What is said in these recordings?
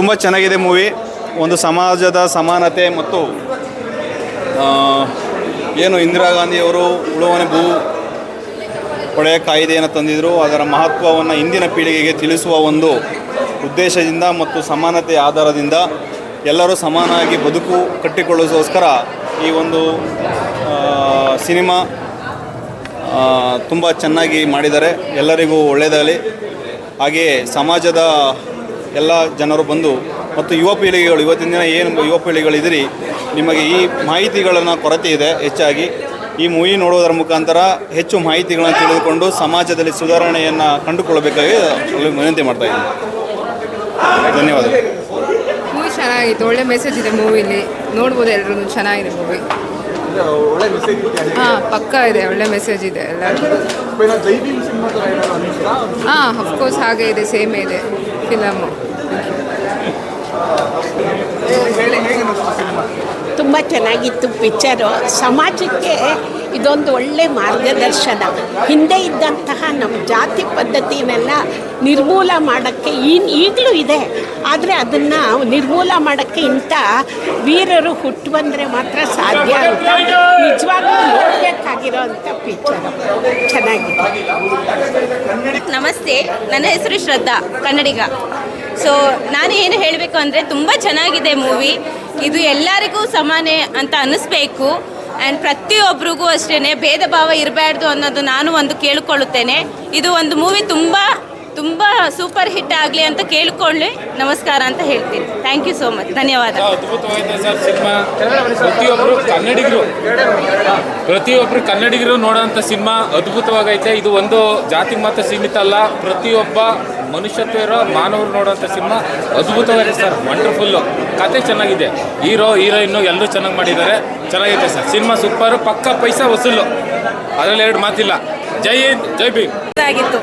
ತುಂಬ ಚೆನ್ನಾಗಿದೆ ಮೂವಿ. ಒಂದು ಸಮಾಜದ ಸಮಾನತೆ ಮತ್ತು ಏನು ಇಂದಿರಾ ಗಾಂಧಿಯವರು ಉಳುವನೆ ಭೂ ಪಡೆಯ ಕಾಯ್ದೆಯನ್ನು ತಂದಿದ್ದರು ಅದರ ಮಹತ್ವವನ್ನು ಇಂದಿನ ಪೀಳಿಗೆಗೆ ತಿಳಿಸುವ ಒಂದು ಉದ್ದೇಶದಿಂದ ಮತ್ತು ಸಮಾನತೆಯ ಆಧಾರದಿಂದ ಎಲ್ಲರೂ ಸಮಾನವಾಗಿ ಬದುಕು ಕಟ್ಟಿಕೊಳ್ಳೋದಕ್ಕೋಸ್ಕರ ಈ ಒಂದು ಸಿನಿಮಾ ತುಂಬ ಚೆನ್ನಾಗಿ ಮಾಡಿದ್ದಾರೆ. ಎಲ್ಲರಿಗೂ ಒಳ್ಳೆಯದಾಗಲಿ. ಹಾಗೆಯೇ ಸಮಾಜದ ಎಲ್ಲ ಜನರು ಬಂದು ಮತ್ತು ಯುವ ಪೀಳಿಗೆಗಳು ಇವತ್ತಿನ ದಿನ ಏನು ಯುವ ಪೀಳಿಗೆಗಳಿದ್ದೀರಿ ನಿಮಗೆ ಈ ಮಾಹಿತಿಗಳನ್ನು ಕೊರತೆ ಇದೆ ಹೆಚ್ಚಾಗಿ. ಈ ಮೂವಿ ನೋಡೋದರ ಮುಖಾಂತರ ಹೆಚ್ಚು ಮಾಹಿತಿಗಳನ್ನು ತಿಳಿದುಕೊಂಡು ಸಮಾಜದಲ್ಲಿ ಸುಧಾರಣೆಯನ್ನು ಕಂಡುಕೊಳ್ಳಬೇಕಾಗಿ ವಿನಂತಿ ಮಾಡ್ತಾ ಇದ್ದೀನಿ. ಧನ್ಯವಾದಗಳು. ಮೂವಿ ಚೆನ್ನಾಗಿತ್ತು ಒಳ್ಳೆ ಮೆಸೇಜ್ ಇದೆ ಮೂವಿಲಿ. ನೋಡ್ಬೋದು ಎಲ್ಲರೂ ಚೆನ್ನಾಗಿದೆ ಮೂವಿ. ಒಳ್ಳೆ ಮೆಸೇಜ್ ಹಾಂ ಪಕ್ಕ ಇದೆ ಒಳ್ಳೆ ಮೆಸೇಜ್ ಇದೆ ಎಲ್ಲರಿಗೂ. ಹಾಂ ಅಫ್ಕೋರ್ಸ್ ಹಾಗೆ ಇದೆ ಸೇಮ್ ಇದೆ. ಫಿಲಮು ತುಂಬ ಚೆನ್ನಾಗಿತ್ತು ಪಿಕ್ಚರು. ಸಮಾಜಕ್ಕೆ ಇದೊಂದು ಒಳ್ಳೆ ಮಾರ್ಗದರ್ಶನ. ಹಿಂದೆ ಇದ್ದಂತಹ ನಮ್ಮ ಜಾತಿ ಪದ್ಧತಿನೆಲ್ಲ ನಿರ್ಮೂಲ ಮಾಡೋಕ್ಕೆ ಇನ್ ಈಗಲೂ ಇದೆ. ಆದರೆ ಅದನ್ನು ನಿರ್ಮೂಲ ಮಾಡೋಕ್ಕೆ ಇಂಥ ವೀರರು ಹುಟ್ಟು ಬಂದರೆ ಮಾತ್ರ ಸಾಧ್ಯ ಅಂತ. ನಿಜವಾಗ್ಲೂ ನೋಡಬೇಕಾಗಿರೋ ಅಂಥ ಪಿಕ್ಚರು ಚೆನ್ನಾಗಿದೆ. ನಮಸ್ತೆ. ನನ್ನ ಹೆಸರು ಶ್ರದ್ಧಾ, ಕನ್ನಡಿಗ. ಸೊ ನಾನು ಏನು ಹೇಳಬೇಕು ಅಂದರೆ ತುಂಬ ಚೆನ್ನಾಗಿದೆ ಮೂವಿ. ಇದು ಎಲ್ಲರಿಗೂ ಸಮಾನೆ ಅಂತ ಅನ್ನಿಸ್ಬೇಕು ಆ್ಯಂಡ್ ಪ್ರತಿಯೊಬ್ಬರಿಗೂ ಅಷ್ಟೇ ಭೇದ ಭಾವ ಇರಬಾರ್ದು ಅನ್ನೋದು ನಾನು ಒಂದು ಕೇಳಿಕೊಳ್ಳುತ್ತೇನೆ. ಇದು ಒಂದು ಮೂವಿ ತುಂಬ ತುಂಬ ಸೂಪರ್ ಹಿಟ್ ಆಗಲಿ ಅಂತ ಕೇಳಿಕೊಳ್ಳಿ ನಮಸ್ಕಾರ ಅಂತ ಹೇಳ್ತೀನಿ. ಥ್ಯಾಂಕ್ ಯು ಸೋ ಮಚ್ ಧನ್ಯವಾದ. ಅದ್ಭುತವಾಗಿದೆ ಸರ್ ಸಿನಿಮಾ. ಪ್ರತಿಯೊಬ್ಬರು ಕನ್ನಡಿಗರು. ಪ್ರತಿಯೊಬ್ಬರು ಕನ್ನಡಿಗರು ನೋಡೋಂಥ ಸಿನಿಮಾ ಅದ್ಭುತವಾಗೈತೆ. ಇದು ಒಂದು ಜಾತಿ ಮಾತ್ರ ಸೀಮಿತ ಅಲ್ಲ. ಪ್ರತಿಯೊಬ್ಬ ಮನುಷ್ಯತ್ವ ಇರೋ ಮಾನವರು ನೋಡೋಂಥ ಸಿನಿಮಾ ಅದ್ಭುತವಾಗಿದೆ ಸರ್. ವಂಡರ್ಫುಲ್ಲು ಕತೆ ಚೆನ್ನಾಗಿದೆ. ಹೀರೋ ಹೀರೋಯಿನ್ನು ಎಲ್ಲರೂ ಚೆನ್ನಾಗಿ ಮಾಡಿದ್ದಾರೆ. ಚೆನ್ನಾಗೈತೆ ಸರ್. ಸಿನಿಮಾ ಸೂಪರು ಪಕ್ಕ ಪೈಸಾ ವಸೂಲು. ಅದರಲ್ಲಿ ಎರಡು ಮಾತಿಲ್ಲ. ಜೈ ಹಿಂದ್ ಜೈ ಭೀಮ್. ಆಗಿತ್ತು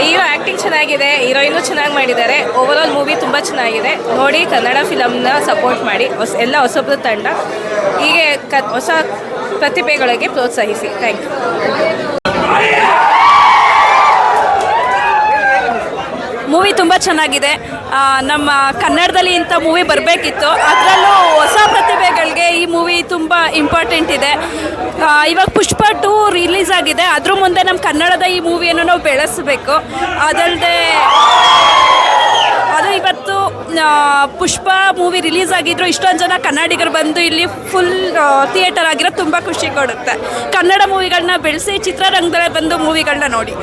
ಹೀರೋ ಆ್ಯಕ್ಟಿಂಗ್ ಚೆನ್ನಾಗಿದೆ ಹೀರೋಯಿನು ಚೆನ್ನಾಗಿ ಮಾಡಿದ್ದಾರೆ. ಓವರ್ ಆಲ್ ಮೂವಿ ತುಂಬ ಚೆನ್ನಾಗಿದೆ. ನೋಡಿ ಕನ್ನಡ ಫಿಲಮ್ನ ಸಪೋರ್ಟ್ ಮಾಡಿ. ಹೊಸ, ಎಲ್ಲ ಹೊಸಬ್ರ ತಂಡ. ಹೀಗೆ ಕ, ಹೊಸ ಪ್ರತಿಭೆಗಳಿಗೆ ಪ್ರೋತ್ಸಾಹಿಸಿ. ಥ್ಯಾಂಕ್ ಯು ಮೂವಿ ತುಂಬ ಚೆನ್ನಾಗಿದೆ. ನಮ್ಮ ಕನ್ನಡದಲ್ಲಿ ಇಂಥ ಮೂವಿ ಬರಬೇಕಿತ್ತು. ಅದರಲ್ಲೂ ಹೊಸ ಪ್ರತಿಭೆಗಳಿಗೆ ಈ ಮೂವಿ ತುಂಬ ಇಂಪಾರ್ಟೆಂಟ್ ಇದೆ. ಇವಾಗ ಪುಷ್ಪ ಟೂ ರಿಲೀಸ್ ಆಗಿದೆ. ಅದ್ರ ಮುಂದೆ ನಮ್ಮ ಕನ್ನಡದ ಈ ಮೂವಿಯನ್ನು ನಾವು ಬೆಳೆಸಬೇಕು. ಅದಲ್ಲದೆ ಅದು ಇವತ್ತು ಪುಷ್ಪ ಮೂವಿ ರಿಲೀಸ್ ಆಗಿದ್ರು ಇಷ್ಟೊಂದು ಜನ ಕನ್ನಡಿಗರು ಬಂದು ಇಲ್ಲಿ ಫುಲ್ ಥಿಯೇಟರ್ ಆಗಿರೋ ತುಂಬ ಖುಷಿ ಕೊಡುತ್ತೆ. ಕನ್ನಡ ಮೂವಿಗಳನ್ನ ಬೆಳೆಸಿ ಚಿತ್ರರಂಗದಲ್ಲೇ ಬಂದು ಮೂವಿಗಳನ್ನ ನೋಡಿ.